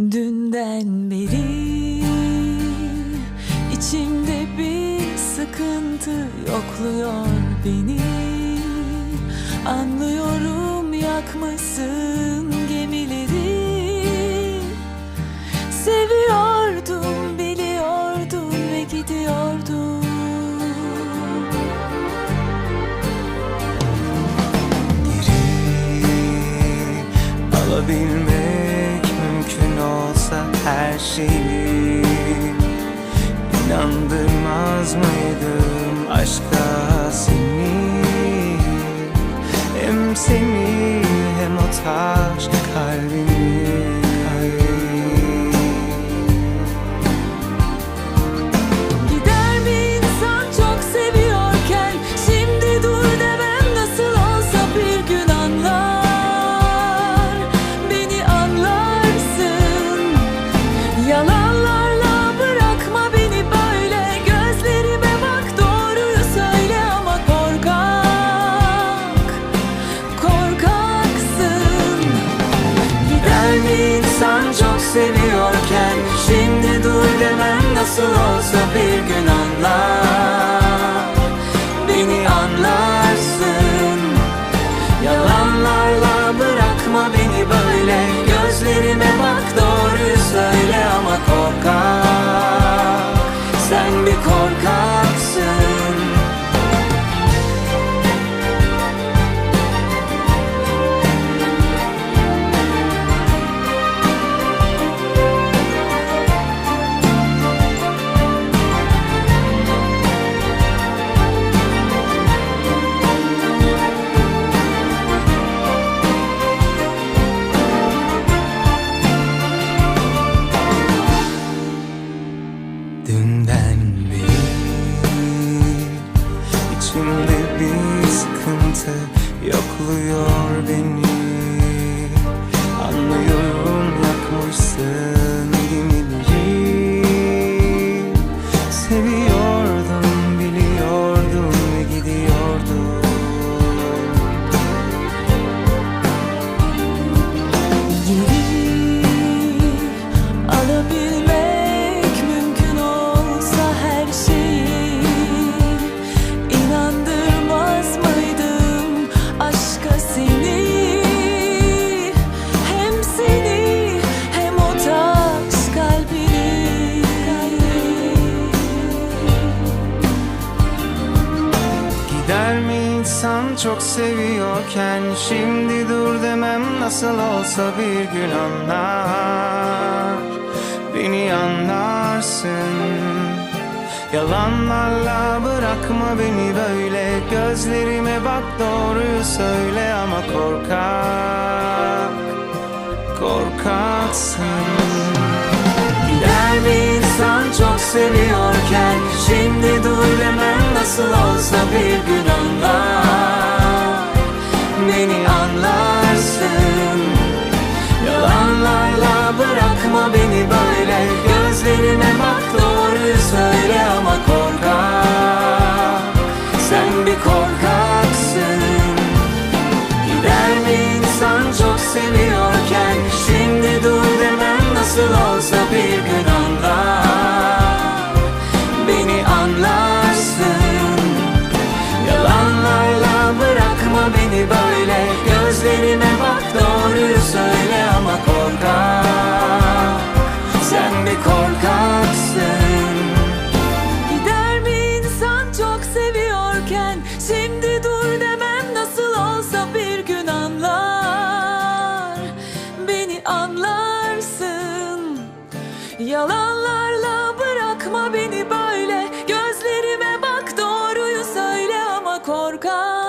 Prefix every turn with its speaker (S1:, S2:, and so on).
S1: Dünden beri içimde bir sıkıntı yokluyor beni. Anlıyorum yakmasın gemileri. Seviyordum biliyordum ve gidiyordum.
S2: Geri alabilmek mümkün olsa her şeyi inandırmaz mıydım aşka seni hem seni hem o taş kalbimi
S1: seviyorken Şimdi dur demem nasıl olsa bir gün anlar. Beni anlarsın. Yalanlarla bırakma beni böyle. Gözlerime bak doğruyu
S2: Dünden beri içimde bir sıkıntı yokluyor beni. Anlıyorum yakmışsın gemileri Seviyordum çok seviyorken Şimdi dur demem nasıl olsa bir gün anlar. Beni anlarsın. Yalanlarla bırakma beni böyle. Gözlerime bak doğruyu söyle ama korkak Korkaksın. Gider bir insan çok seviyorken Şimdi dur demem nasıl olsa bir gün bırakma beni böyle Gözlerime bak doğruyu söyle ama korkak. Sen bir korkaksın Yalanlarla bırakma beni böyle. Gözlerime bak doğruyu söyle ama korkak